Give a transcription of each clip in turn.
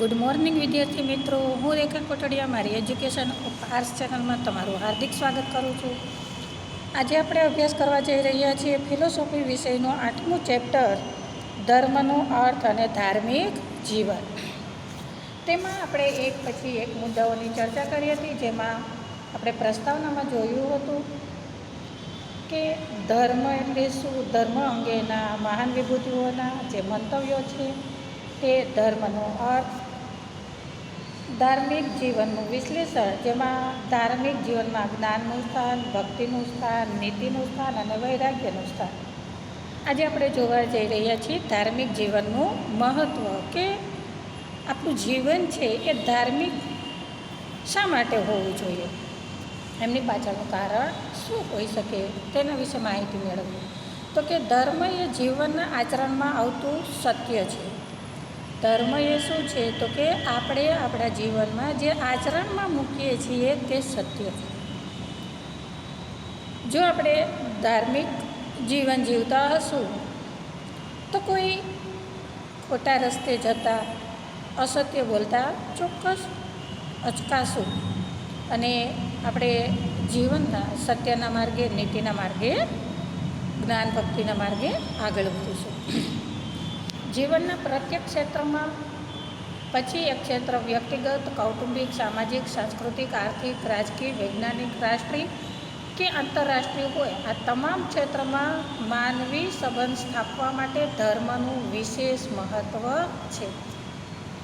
Good morning વિદ્યાર્થી મિત્રો. હું રેખા કોટડિયા, મારી એજ્યુકેશન આર્ટ્સ ચેનલમાં તમારું હાર્દિક સ્વાગત કરું છું. આજે આપણે અભ્યાસ કરવા જઈ રહ્યા છીએ ફિલોસોફી વિષયનું આઠમું ચેપ્ટર ધર્મનો અર્થ અને ધાર્મિક જીવન. તેમાં આપણે એક પછી એક મુદ્દાઓની ચર્ચા કરી હતી, જેમાં આપણે પ્રસ્તાવનામાં જોયું હતું કે ધર્મ એટલે શું? ધર્મ અંગેના મહાન વિભૂતિઓના જે મંતવ્યો છે, તે ધર્મનો અર્થ ધાર્મિક જીવનનું વિશ્લેષણ, જેમાં ધાર્મિક જીવનમાં જ્ઞાનનું સ્થાન, ભક્તિનું સ્થાન, નીતિનું સ્થાન અને વૈરાગ્યનું સ્થાન. આજે આપણે જોવા જઈ રહ્યા છીએ ધાર્મિક જીવનનું મહત્ત્વ કે આપણું જીવન છે એ ધાર્મિક શા માટે હોવું જોઈએ? એમની પાછળનું કારણ શું હોઈ શકે? તેના વિશે માહિતી મેળવવી તો કે ધર્મ એ જીવનના આચરણમાં આવતું સત્ય છે. ધર્મ એ શું છે? તો કે આપણે આપણા જીવનમાં જે આચરણમાં મૂકીએ છીએ તે સત્ય જો આપણે ધાર્મિક જીવન જીવતા હશું, તો કોઈ ખોટા રસ્તે જતા, અસત્ય બોલતા ચોક્કસ અચકાશું. અને આપણે જીવનના સત્યના માર્ગે, નીતિના માર્ગે, જ્ઞાન ભક્તિના માર્ગે આગળ વધીશું. જીવનના પ્રત્યેક ક્ષેત્રમાં પછી એક ક્ષેત્ર વ્યક્તિગત, કૌટુંબિક, સામાજિક, સાંસ્કૃતિક, આર્થિક, રાજકીય, વૈજ્ઞાનિક, રાષ્ટ્રીય કે આંતરરાષ્ટ્રીય હોય, આ તમામ ક્ષેત્રમાં માનવી સંબંધ સ્થાપવા માટે ધર્મનું વિશેષ મહત્ત્વ છે.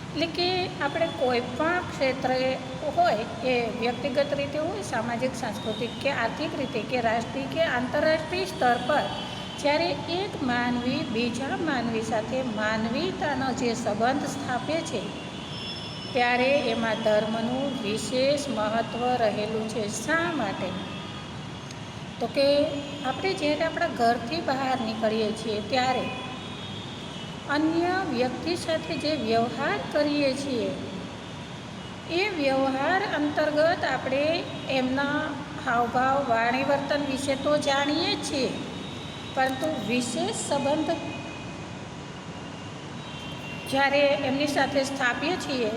એટલે કે આપણે કોઈ પણ ક્ષેત્રે હોય એ વ્યક્તિગત રીતે હોય, સામાજિક, સાંસ્કૃતિક કે આર્થિક રીતે કે રાષ્ટ્રીય કે આંતરરાષ્ટ્રીય સ્તર પર જ્યારે એક માનવી બીજા માનવી સાથે માનવીતાનો જે સંબંધ સ્થાપે છે, ત્યારે એમાં ધર્મનું વિશેષ મહત્ત્વ રહેલું છે. શા માટે? તો કે આપણે જ્યારે આપણા ઘરથી બહાર નીકળીએ છીએ, ત્યારે અન્ય વ્યક્તિ સાથે જે વ્યવહાર કરીએ છીએ, એ વ્યવહાર અંતર્ગત આપણે એમના હાવભાવ, વાણી વર્તન વિશે તો જાણીએ છીએ. પરંતુ વિશેષ સંબંધ જ્યારે એમની સાથે સ્થાપીએ છીએ,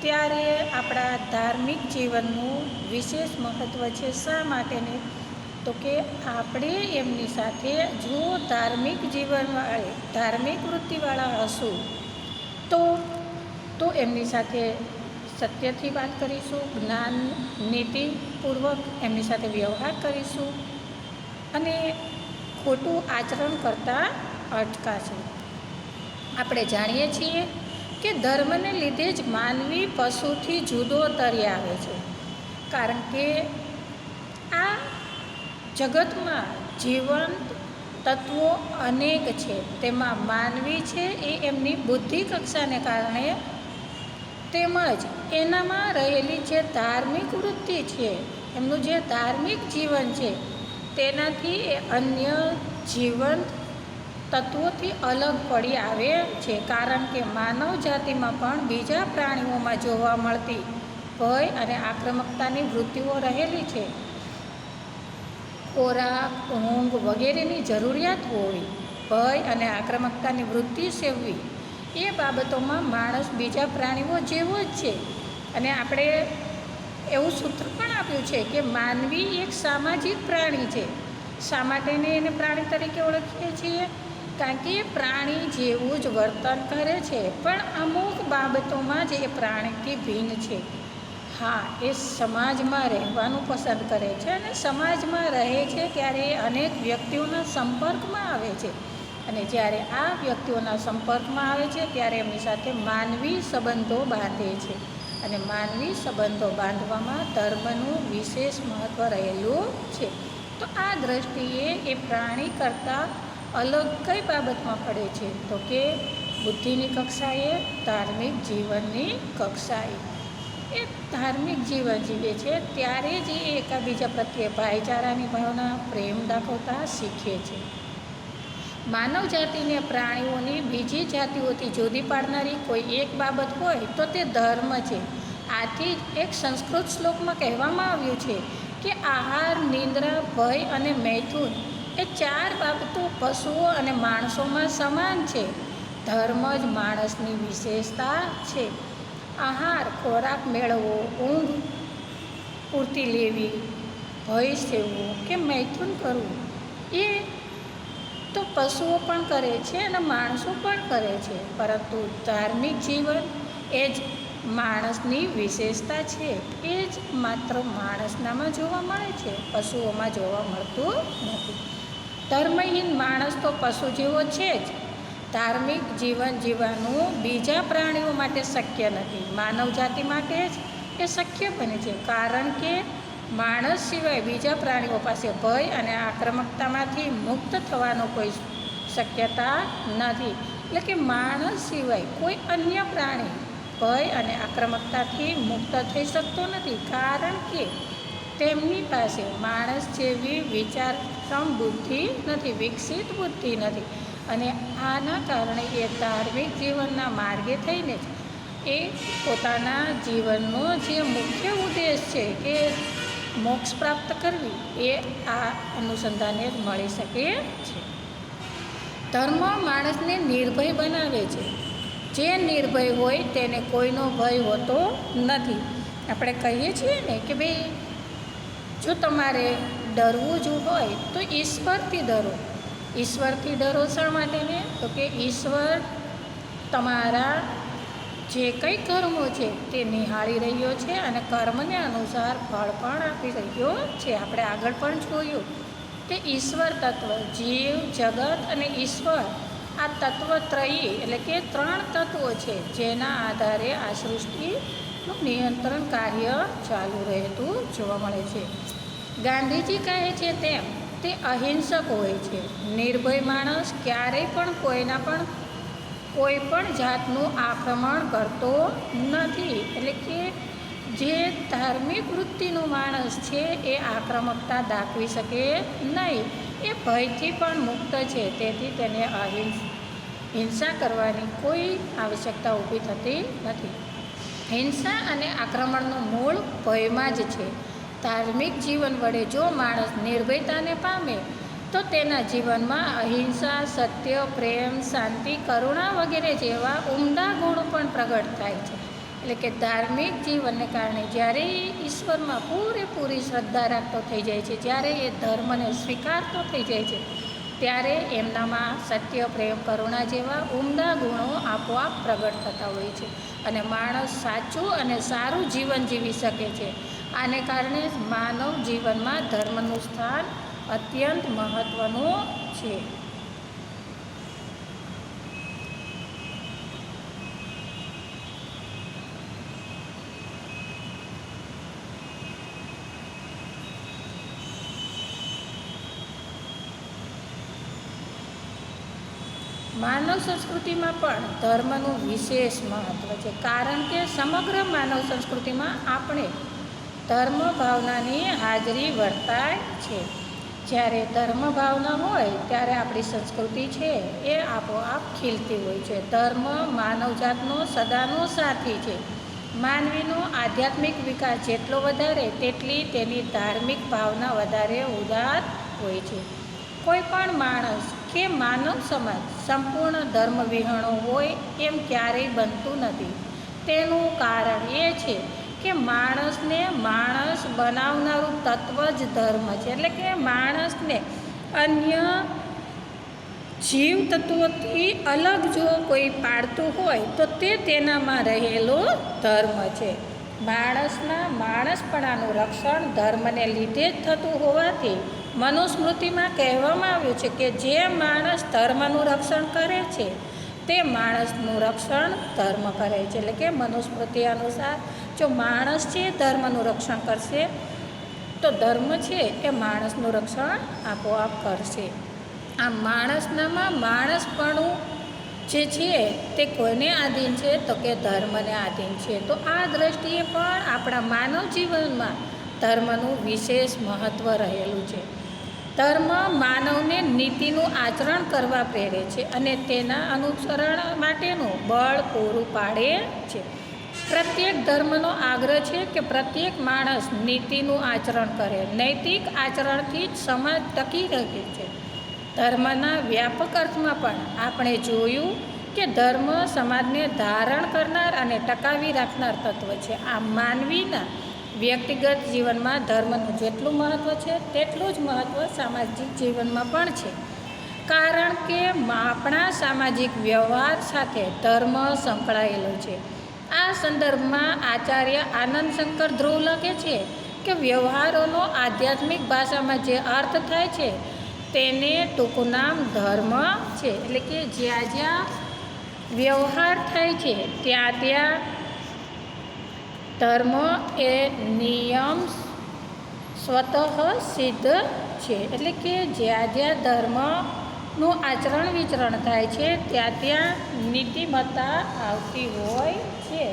ત્યારે આપણા ધાર્મિક જીવનનું વિશેષ મહત્ત્વ છે શા માટેને? તો કે આપણે એમની સાથે જો ધાર્મિક જીવનવાળે ધાર્મિક વૃત્તિવાળા હશું, તો તો એમની સાથે સત્યથી વાત કરીશું, જ્ઞાન, નીતિપૂર્વક એમની સાથે વ્યવહાર કરીશું અને ખોટું આચરણ કરતાં અટકાશે આપણે જાણીએ છીએ કે ધર્મને લીધે જ માનવી પશુથી જુદો તરી આવે છે. કારણ કે આ જગતમાં જીવંત તત્વો અનેક છે. તેમાં માનવી છે એ એમની બુદ્ધિ કક્ષાને કારણે તેમજ એનામાં રહેલી જે ધાર્મિક વૃત્તિ છે, એમનું જે ધાર્મિક જીવન છે તેનાથી એ અન્ય જીવંત તત્વોથી અલગ પડી આવે છે. કારણ કે માનવ જાતિમાં પણ બીજા પ્રાણીઓમાં જોવા મળતી ભય અને આક્રમકતાની વૃત્તિઓ રહેલી છે. ખોરાક, ઊંઘ વગેરેની જરૂરિયાત હોવી ભય અને આક્રમકતાની વૃત્તિ સેવવી, એ બાબતોમાં માણસ બીજા પ્રાણીઓ જેવો જ છે. અને આપણે એવું સૂત્ર પણ આપ્યું છે કે માનવી એક સામાજિક પ્રાણી છે. શા માટેને એને પ્રાણી તરીકે ઓળખીએ છીએ? કારણ કે પ્રાણી જેવું જ વર્તન કરે છે, પણ અમુક બાબતોમાં જ એ પ્રાણીથી ભિન્ન છે. હા, એ સમાજમાં રહેવાનું પસંદ કરે છે અને સમાજમાં રહે છે ત્યારે અનેક વ્યક્તિઓના સંપર્કમાં આવે છે. અને જ્યારે આ વ્યક્તિઓના સંપર્કમાં આવે છે, ત્યારે એમની સાથે માનવી સંબંધો બાંધે છે. અને માનવી સંબંધો બાંધવામાં ધર્મનું વિશેષ મહત્ત્વ રહેલું છે. તો આ દૃષ્ટિએ એ પ્રાણી કરતાં અલગ કઈ બાબતમાં પડે છે? તો કે બુદ્ધિની કક્ષાએ ધાર્મિક જીવનની કક્ષાએ. એ ધાર્મિક જીવન જીવે છે ત્યારે જ એ એકબીજા પ્રત્યે ભાઈચારાની ભાવના, પ્રેમ દાખવતા શીખે છે. માનવ જાતિને પ્રાણીઓની બીજી જાતિઓથી જુદી પાડનારી કોઈ એક બાબત હોય તો તે ધર્મ છે. આથી જ એક સંસ્કૃત શ્લોકમાં કહેવામાં આવ્યું છે કે આહાર, નિંદ્રા, ભય અને મૈથુન એ ચાર બાબતો પશુઓ અને માણસોમાં સમાન છે. ધર્મ જ માણસની વિશેષતા છે. આહાર, ખોરાક મેળવવો, ઊંઘ પૂરતી લેવી, ભય સેવવું કે મૈથુન કરવું એ તો પશુઓ પણ કરે છે અને માણસો પણ કરે છે. પરંતુ ધાર્મિક જીવન એ જ માણસની વિશેષતા છે. એ જ માત્ર માણસનામાં જોવા મળે છે. પશુઓમાં જોવા મળતું નથી. ધર્મહીન માણસ તો પશુ જેવો છે જ. ધાર્મિક જીવન જીવવાનું બીજા પ્રાણીઓ માટે શક્ય નથી. માનવ જાતિ માટે જ એ શક્ય બને છે. કારણ કે માણસ સિવાય બીજા પ્રાણીઓ પાસે ભય અને આક્રમકતામાંથી મુક્ત થવાનો કોઈ શક્યતા નથી. એટલે કે માણસ સિવાય કોઈ અન્ય પ્રાણી ભય અને આક્રમકતાથી મુક્ત થઈ શકતો નથી. કારણ કે તેમની પાસે માણસ જેવી વિચારક્ષમ બુદ્ધિ નથી, વિકસિત બુદ્ધિ નથી. અને આના કારણે એ ધાર્મિક જીવનના માર્ગે થઈને જ એ પોતાના જીવનનો જે મુખ્ય ઉદ્દેશ છે કે મોક્ષ પ્રાપ્ત કરવી એ આ અનુસંધાને જ મળી શકે છે. ધર્મ માણસને નિર્ભય બનાવે છે. જે નિર્ભય હોય તેને કોઈનો ભય હોતો નથી. આપણે કહીએ છીએ ને કે ભાઈ, જો તમારે ડરવું જ હોય તો ઈશ્વરથી ડરો. ઈશ્વરથી ડરો શા માટે ને? તો કે ઈશ્વર તમારા જે કંઈ કર્મો છે તે નિહાળી રહ્યો છે અને કર્મને અનુસાર ફળ પણ આપી રહ્યો છે. આપણે આગળ પણ જોયું તે ઈશ્વર તત્વ, જીવ, જગત અને ઈશ્વર આ તત્વ ત્રયી એટલે કે ત્રણ તત્વો છે જેના આધારે આ સૃષ્ટિનું નિયંત્રણ કાર્ય ચાલુ રહેતું જોવા મળે છે. ગાંધીજી કહે છે તેમ, તે અહિંસક હોય છે. નિર્ભય માણસ ક્યારેય પણ કોઈના પણ કોઈ પણ જાતનું આક્રમણ કરતો નથી. એટલે કે જે ધાર્મિક વૃત્તિનો માણસ છે એ આક્રમકતા દાખવી શકે નહીં. એ ભયથી પણ મુક્ત છે. તેથી તેને અહિંસ, હિંસા કરવાની કોઈ આવશ્યકતા ઊભી થતી નથી. હિંસા અને આક્રમણનું મૂળ ભયમાં જ છે. ધાર્મિક જીવન વડે જો માણસ નિર્ભયતાને પામે તો તેના જીવનમાં અહિંસા, સત્ય, પ્રેમ, શાંતિ, કરુણા વગેરે જેવા ઉમદા ગુણો પણ પ્રગટ થાય છે. એટલે કે ધાર્મિક જીવનને કારણે જ્યારે ઈશ્વરમાં પૂરેપૂરી શ્રદ્ધા રાખતો થઈ જાય છે, જ્યારે એ ધર્મને સ્વીકારતો થઈ જાય છે, ત્યારે એમનામાં સત્ય, પ્રેમ, કરુણા જેવા ઉમદા ગુણો આપોઆપ પ્રગટ થતા હોય છે. અને માણસ સાચું અને સારું જીવન જીવી શકે છે. આને કારણે માનવ જીવનમાં ધર્મનું સ્થાન અત્યંત મહત્ત્વનું છે. માનવ સંસ્કૃતિમાં પણ ધર્મનું વિશેષ મહત્ત્વ છે, કારણ કે સમગ્ર માનવ સંસ્કૃતિમાં આપણે ધર્મ ભાવનાની હાજરી વર્તાય છે. જ્યારે ધર્મ ભાવના હોય ત્યારે આપણી સંસ્કૃતિ છે એ આપોઆપ ખીલતી હોય છે. ધર્મ માનવજાતનો સદાનો સાથી છે. માનવીનો આધ્યાત્મિક વિકાસ જેટલો વધારે તેટલી તેની ધાર્મિક ભાવના વધારે ઉદાર હોય છે. કોઈ પણ માણસ કે માનવ સમાજ સંપૂર્ણ ધર્મ વિહણો હોય એમ ક્યારેય બનતું નથી. તેનું કારણ એ છે કે માણસને માણસ બનાવનારું તત્વ જ ધર્મ છે. એટલે કે માણસને અન્ય જીવ તત્વોથી અલગ જો કોઈ પાડતું હોય, તો તે તેનામાં રહેલો ધર્મ છે. માણસના માણસપણાનું રક્ષણ ધર્મને લીધે જ થતું હોવાથી મનુસ્મૃતિમાં કહેવામાં આવ્યું છે કે જે માણસ ધર્મનું રક્ષણ કરે છે, તે માણસનું રક્ષણ ધર્મ કરે છે. એટલે કે મનુસ્મૃતિ અનુસાર જો માણસ છે, ધર્મનું રક્ષણ કરશે, તો ધર્મ છે એ માણસનું રક્ષણ આપોઆપ કરશે. આ માણસનામાં માણસપણું જે છે તે કોઈને આધીન છે, તો કે ધર્મને આધીન છે. તો આ દ્રષ્ટિએ પણ આપણા માનવ જીવનમાં ધર્મનું વિશેષ મહત્ત્વ રહેલું છે. ધર્મ માનવને નીતિનું આચરણ કરવા પ્રેરે છે અને તેના અનુસરણ માટેનું બળ પૂરું પાડે છે. પ્રત્યેક ધર્મનો આગ્રહ છે કે પ્રત્યેક માણસ નીતિનું આચરણ કરે. નૈતિક આચરણથી જ સમાજ ટકી રહે છે. ધર્મના વ્યાપક અર્થમાં પણ આપણે જોયું કે ધર્મ સમાજને ધારણ કરનાર અને ટકાવી રાખનાર તત્વ છે. આ માનવીના વ્યક્તિગત જીવનમાં ધર્મનું જેટલું મહત્ત્વ છે, તેટલું જ મહત્ત્વ સામાજિક જીવનમાં પણ છે. કારણ કે આપણા સામાજિક વ્યવહાર સાથે ધર્મ સંકળાયેલો છે. આ સંદર્ભમાં આચાર્ય આનંદ શંકર ધ્રુવ લખે છે કે વ્યવહારોનો આધ્યાત્મિક ભાષામાં જે અર્થ થાય છે, તેને ટૂંકું નામ ધર્મ છે. એટલે કે જ્યાં જ્યાં વ્યવહાર થાય છે, ત્યાં ત્યાં ધર્મ એ નિયમ સ્વતઃ સિદ્ધ છે. એટલે કે જ્યાં જ્યાં ધર્મનું આચરણ વિચરણ થાય છે, ત્યાં ત્યાં નીતિમત્તા આવતી હોય છે,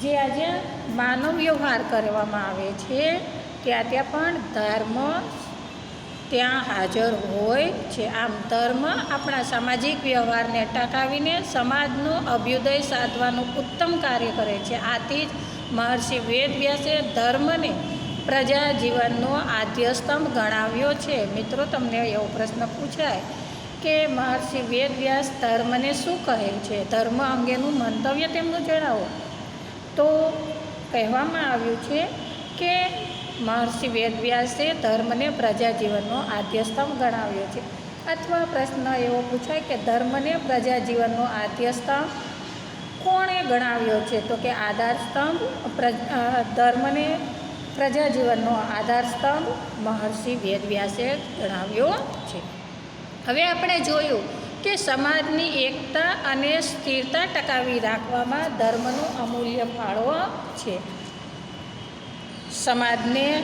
જે આજે માનવ વ્યવહાર કરવામાં આવે છે, ત્યાં ત્યાં પણ ધર્મ ત્યાં હાજર હોય છે. આમ ધર્મ આપણા સામાજિક વ્યવહારને ટકાવીને સમાજનો અભ્યુદય સાધવાનું ઉત્તમ કાર્ય કરે છે. આથી જ મહર્ષિ વેદવ્યાસે ધર્મને પ્રજા જીવનનો આદ્યસ્તંભ ગણાવ્યો છે. મિત્રો, તમને એવો પ્રશ્ન પૂછાય કે મહર્ષિ વેદવ્યાસ ધર્મને શું કહે છે? ધર્મ અંગેનું મંતવ્ય તેમનું જણાવો. તો કહેવામાં આવ્યું છે કે મહર્ષિ વેદવ્યાસે ધર્મને પ્રજા જીવનનો આદ્ય સ્તંભ ગણાવ્યો છે. અથવા પ્રશ્ન એવો પૂછાય કે ધર્મને પ્રજા જીવનનો આદ્ય સ્તંભ કોણે ગણાવ્યો છે? તો કે આધાર સ્તંભ ધર્મને પ્રજા જીવનનો આધાર સ્તંભ મહર્ષિ વેદવ્યાસે ગણાવ્યો છે. હવે આપણે જોયું કે સમાજની એકતા અને સ્થિરતા ટકાવી રાખવામાં ધર્મનો અમૂલ્ય ફાળો છે. સમાજને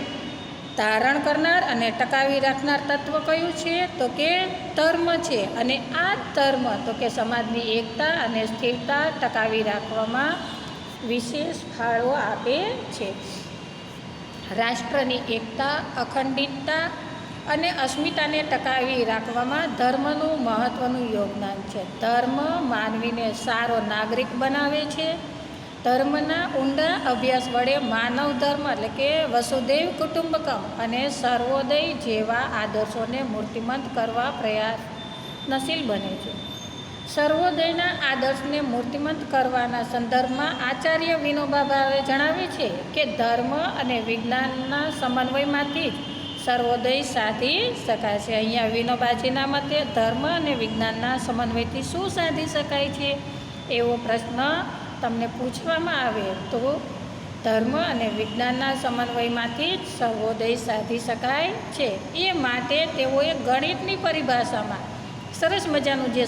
ધારણ કરનાર અને ટકાવી રાખનાર તત્વ કયું છે? તો કે ધર્મ છે. અને આ ધર્મ, તો કે સમાજની એકતા અને સ્થિરતા ટકાવી રાખવામાં વિશેષ ફાળો આપે છે. રાષ્ટ્રની એકતા, અખંડિતતા અને અસ્મિતાને ટકાવી રાખવામાં ધર્મનું મહત્ત્વનું યોગદાન છે. ધર્મ માનવીને સારો નાગરિક બનાવે છે. ધર્મના ઊંડા અભ્યાસ વડે માનવ ધર્મ એટલે કે વસુદેવ કુટુંબકમ અને સર્વોદય જેવા આદર્શોને મૂર્તિમંત કરવા પ્રયાસનશીલ બને છે. સર્વોદયના આદર્શને મૂર્તિમંત કરવાના સંદર્ભમાં આચાર્ય વિનોબા ભાવે જણાવે છે કે ધર્મ અને વિજ્ઞાનના સમન્વયમાંથી જ સર્વોદય સાધી શકાય છે. અહીંયા વિનોબાજીના મતે ધર્મ અને વિજ્ઞાનના સમન્વયથી શું સાધી શકાય છે? એવો પ્રશ્ન તમને પૂછવામાં આવે તો ધર્મ અને વિજ્ઞાનના સમન્વયમાંથી જ સર્વોદય સાધી શકાય છે. એ માટે તેઓએ ગણિતની પરિભાષામાં સરસ મજાનું જે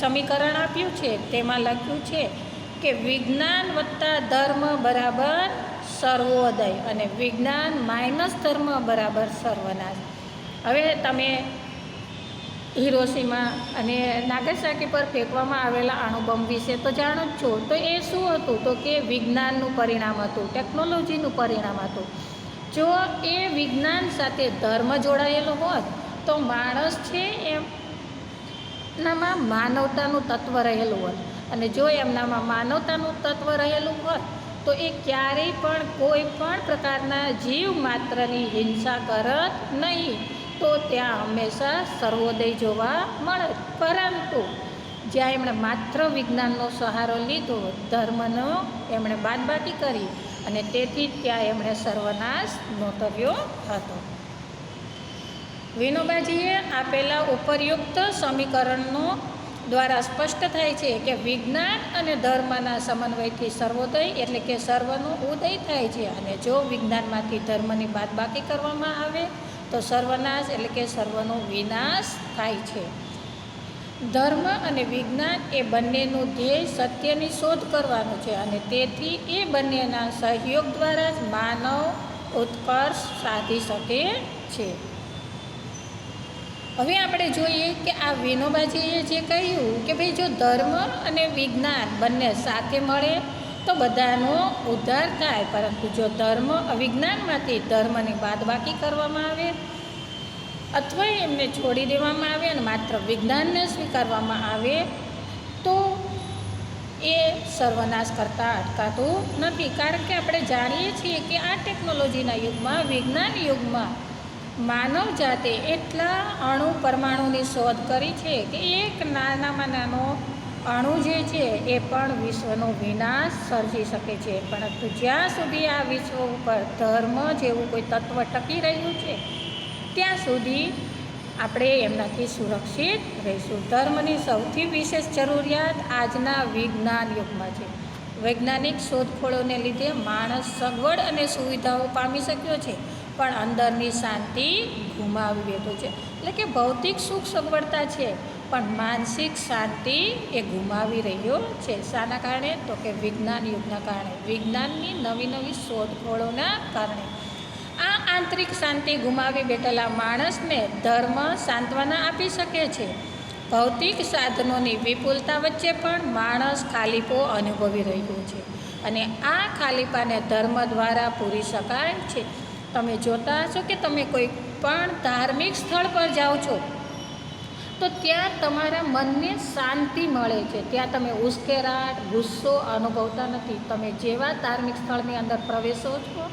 સમીકરણ આપ્યું છે, તેમાં લખ્યું છે કે વિજ્ઞાન વત્તા ધર્મ બરાબર સર્વોદય અને વિજ્ઞાન માઇનસ ધર્મ બરાબર સર્વનાશ. હવે તમે હિરોશીમા અને નાગાસાકી પર ફેંકવામાં આવેલા અણુબોમ્બ વિશે તો જાણો જ છો. તો એ શું હતું? તો કે વિજ્ઞાનનું પરિણામ હતું, ટેકનોલોજીનું પરિણામ હતું. જો એ વિજ્ઞાન સાથે ધર્મ જોડાયેલો હોત, તો માણસ છે એમનામાં માનવતાનું તત્વ રહેલું હોત. અને જો એમનામાં માનવતાનું તત્વ રહેલું હોત તો એ ક્યારેય પણ કોઈ પણ પ્રકારના જીવ માત્રની હિંસા કરત નહીં. તો ત્યાં હંમેશા સર્વોદય જોવા મળે. પરંતુ જ્યાં એમણે માત્ર વિજ્ઞાનનો સહારો લીધો, ધર્મનો એમણે બાદબાકી કરી અને તેથી ત્યાં એમણે સર્વનાશ નોતવ્યો હતો. વિનોબાજીએ આપેલા ઉપરયુક્ત સમીકરણનો દ્વારા સ્પષ્ટ થાય છે કે વિજ્ઞાન અને ધર્મના સમન્વયથી સર્વોદય એટલે કે સર્વનો ઉદય થાય છે. અને જો વિજ્ઞાનમાંથી ધર્મની બાદબાકી કરવામાં આવે, તો સર્વનાશ એટલે કે સર્વનો વિનાશ થાય છે. ધર્મ અને વિજ્ઞાન એ બંનેનું ધ્યેય સત્યની શોધ કરવાનું છે અને તેથી એ બંનેના સહયોગ દ્વારા જ માનવ ઉત્કર્ષ સાધી શકે છે. હવે આપણે જોઈએ કે આ વિનોબાજીએ જે કહ્યું કે ભાઈ જો ધર્મ અને વિજ્ઞાન બંને સાથે મળે, તો બધાનો ઉદ્ધાર થાય. પરંતુ જો ધર્મ અવિજ્ઞાનમાંથી ધર્મની બાદબાકી કરવામાં આવે અથવા એમને છોડી દેવામાં આવે અને માત્ર વિજ્ઞાનને સ્વીકારવામાં આવે, તો એ સર્વનાશ કરતાં અટકાતું નથી. કારણ કે આપણે જાણીએ છીએ કે આ ટેકનોલોજીના યુગમાં, વિજ્ઞાન યુગમાં માનવ જાતે એટલા અણુ પરમાણુની શોધ કરી છે કે એક નાનામાં નાનો અણુ જે છે એ પણ વિશ્વનો વિનાશ સર્જી શકે છે. પરંતુ જ્યાં સુધી આ વિશ્વ ઉપર ધર્મ જેવું કોઈ તત્વ ટકી રહ્યું છે, ત્યાં સુધી આપણે એમનાથી સુરક્ષિત રહીશું. ધર્મની સૌથી વિશેષ જરૂરિયાત આજના વિજ્ઞાન યુગમાં છે. વૈજ્ઞાનિક શોધખોળોને લીધે માણસ સગવડ અને સુવિધાઓ પામી શક્યો છે. પણ અંદરની શાંતિ ગુમાવી બેઠો છે. એટલે કે ભૌતિક સુખ સગવડતા છે, પણ માનસિક શાંતિ એ ગુમાવી રહ્યો છે. શાના કારણે? તો કે વિજ્ઞાન યુગના કારણે. વિજ્ઞાનની નવી નવી શોધખોળોના કારણે. આ આંતરિક શાંતિ ગુમાવી બેઠેલા માણસને ધર્મ સાંત્વના આપી શકે છે. ભૌતિક સાધનોની વિપુલતા વચ્ચે પણ માણસ ખાલીપો અનુભવી રહ્યો છે. અને આ ખાલીપાને ધર્મ દ્વારા પૂરી શકાય છે. તમે જોતા હશો કે તમે કોઈ પણ ધાર્મિક સ્થળ પર જાઓ છો, તો ત્યાં તમારા મનને શાંતિ મળે છે. ત્યાં તમે ઉશ્કેરાટ, ગુસ્સો અનુભવતા નથી. તમે જેવા ધાર્મિક સ્થળની અંદર પ્રવેશો છો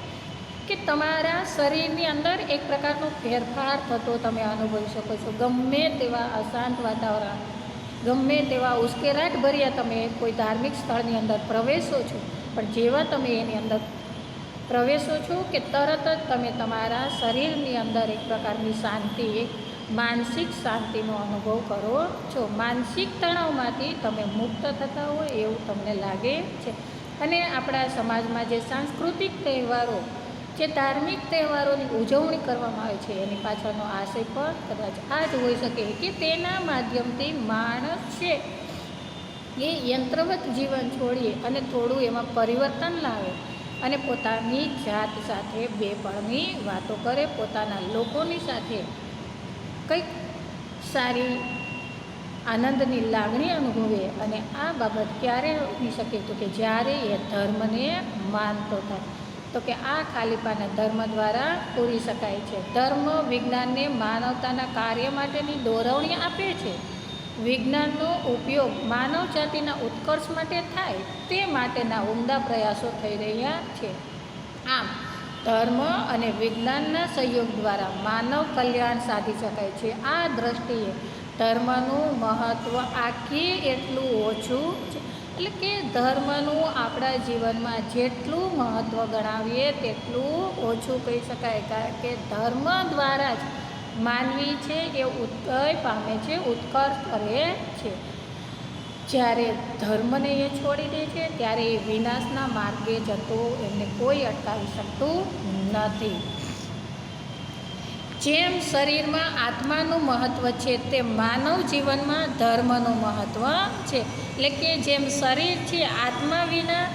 કે તમારા શરીરની અંદર એક પ્રકારનો ફેરફાર થતો તમે અનુભવી શકો છો. ગમે તેવા અશાંત વાતાવરણ, ગમે તેવા ઉશ્કેરાટ ભર્યા તમે કોઈ ધાર્મિક સ્થળની અંદર પ્રવેશો છો, પણ જેવા તમે એની અંદર પ્રવેશો છો કે તરત જ તમે તમારા શરીરની અંદર એક પ્રકારની શાંતિ એક માનસિક શાંતિનો અનુભવ કરો છો. માનસિક તણાવમાંથી તમે મુક્ત થતા હોય એવું તમને લાગે છે. અને આપણા સમાજમાં જે સાંસ્કૃતિક તહેવારો, જે ધાર્મિક તહેવારોની ઉજવણી કરવામાં આવે છે, એની પાછળનો આશય પણ કદાચ આ જ હોઈ શકે કે તેના માધ્યમથી માણસ છે. એ યંત્રવત જીવન છોડીએ અને થોડું એમાં પરિવર્તન લાવે. અને પોતાની જાત સાથે બેપણની વાતો કરે, પોતાના લોકોની સાથે કંઈક સારી આનંદની લાગણી અનુભવે અને આ બાબત ક્યારે હોઈ શકે? તો કે જ્યારે એ ધર્મને માનતો થાય. તો કે આ ખાલીપાને ધર્મ દ્વારા પૂરી શકાય છે. ધર્મ વિજ્ઞાનને માનવતાના કાર્ય માટેની દોરવણી આપે છે. વિજ્ઞાનનો ઉપયોગ માનવ જાતિના ઉત્કર્ષ માટે થાય તે માટેના ઉમદા પ્રયાસો થઈ રહ્યા છે. આમ, ધર્મ અને વિજ્ઞાનના સહયોગ દ્વારા માનવ કલ્યાણ સાધી શકાય છે. આ દ્રષ્ટિએ ધર્મનું મહત્ત્વ આખી એટલું ઓછું છે એટલે કે ધર્મનું આપણા જીવનમાં જેટલું મહત્ત્વ ગણાવીએ તેટલું ઓછું કહી શકાય. કારણ કે ધર્મ દ્વારા જ માનવી છે એ ઉદય પામે છે, ઉત્કર્ષ કરે છે. જ્યારે ધર્મને એ છોડી દે છે, ત્યારે એ વિનાશના માર્ગે જતો એમને કોઈ અટકાવી શકતું નથી. જેમ શરીરમાં આત્માનું મહત્ત્વ છે તે માનવ જીવનમાં ધર્મનું મહત્ત્વ છે. એટલે કે જેમ શરીર છે, આત્મા વિના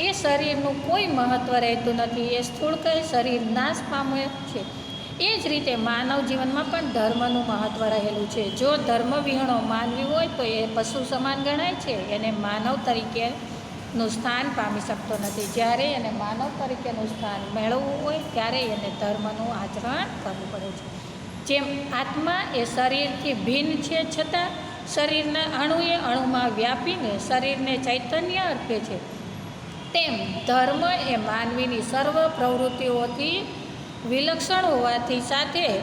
એ શરીરનું કોઈ મહત્ત્વ રહેતું નથી. એ સ્થૂળકય શરીર નાશ પામે છે. એ જ રીતે માનવ જીવનમાં પણ ધર્મનું મહત્ત્વ રહેલું છે. જો ધર્મ વિહણો માનવી હોય તો એ પશુ સમાન ગણાય છે. એને માનવ તરીકેનું સ્થાન પામી શકતો નથી. જ્યારે એને માનવ તરીકેનું સ્થાન મેળવવું હોય ત્યારે એને ધર્મનું આચરણ કરવું પડે છે. જેમ આત્મા એ શરીરથી ભિન્ન છે છતાં શરીરના અણુએ અણુમાં વ્યાપીને શરીરને ચૈતન્ય અર્પે છે. તેમ ધર્મ એ માનવીની સર્વ પ્રવૃત્તિઓથી વિલક્ષણ હોવાથી સાથે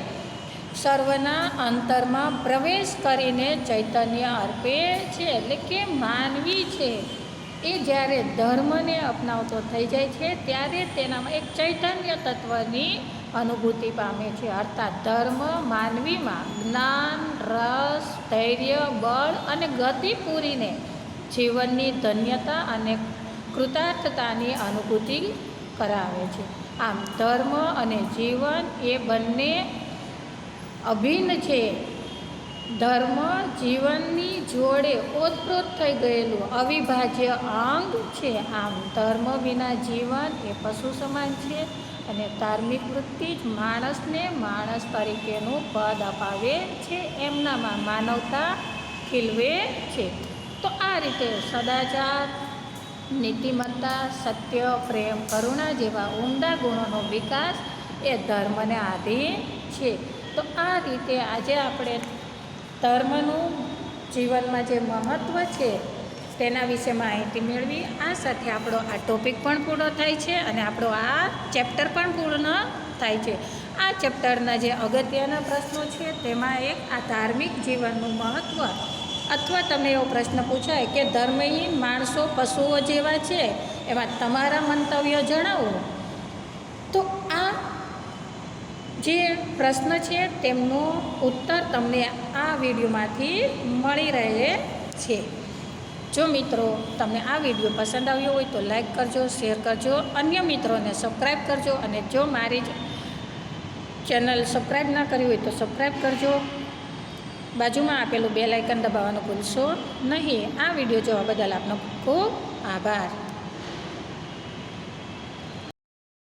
સર્વના અંતરમાં પ્રવેશ કરીને ચૈતન્ય અર્પે છે. એટલે કે માનવી છે. એ જ્યારે ધર્મને અપનાવતો થઈ જાય છે, ત્યારે તેનામાં એક ચૈતન્ય તત્વની અનુભૂતિ પામે છે. અર્થાત ધર્મ માનવીમાં જ્ઞાન, રસ, ધૈર્ય, બળ અને ગતિ પૂરીને જીવનની ધન્યતા અને કૃતાર્થતાની અનુભૂતિ કરાવે છે. આમ ધર્મ અને જીવન એ બંને અભિન્ન છે. ધર્મ જીવનની જોડે ઓતપ્રોત થઈ ગયેલું અવિભાજ્ય અંગ છે. આમ ધર્મ વિના જીવન એ પશુ સમાન છે અને ધાર્મિક વૃત્તિ જ માણસને માણસ તરીકેનું પદ અપાવે છે. એમનામાં માનવતા ખીલવે છે. તો આ રીતે સદાચાર નીતિમત્તા, સત્ય, પ્રેમ, કરુણા જેવા ઉમદા ગુણોનો વિકાસ એ ધર્મને આધીન છે. તો આ રીતે આજે આપણે ધર્મનું જીવનમાં જે મહત્ત્વ છે તેના વિશે માહિતી મેળવી. આ સાથે આપણો આ ટોપિક પણ પૂર્ણ થાય છે અને આપણો આ ચેપ્ટર પણ પૂર્ણ થાય છે. આ ચેપ્ટરના જે અગત્યના પ્રશ્નો છે તેમાં એક આ ધાર્મિક જીવનનું મહત્ત્વ અથવા તમને એવો પ્રશ્ન પૂછાય કે ધર્મહીન માણસો પશુઓ જેવા છે, એવા તમારા મંતવ્યો જણાવો. તો આ જે પ્રશ્ન છે, તેમનો ઉત્તર તમને આ વિડીયોમાંથી મળી રહે છે. જો મિત્રો તમને આ વીડિયો પસંદ આવ્યો હોય તો લાઈક કરજો, શેર કરજો, અન્ય મિત્રોને સબસ્ક્રાઈબ કરજો અને જો મારી ચેનલ સબસ્ક્રાઈબ ના કરી હોય તો સબસ્ક્રાઈબ કરજો. બાજુમાં આપેલું બે લાઇકન દબાવવાનું ભૂલશો નહીં. આ વીડિયો જોવા બદલ આપનો ખૂબ આભાર.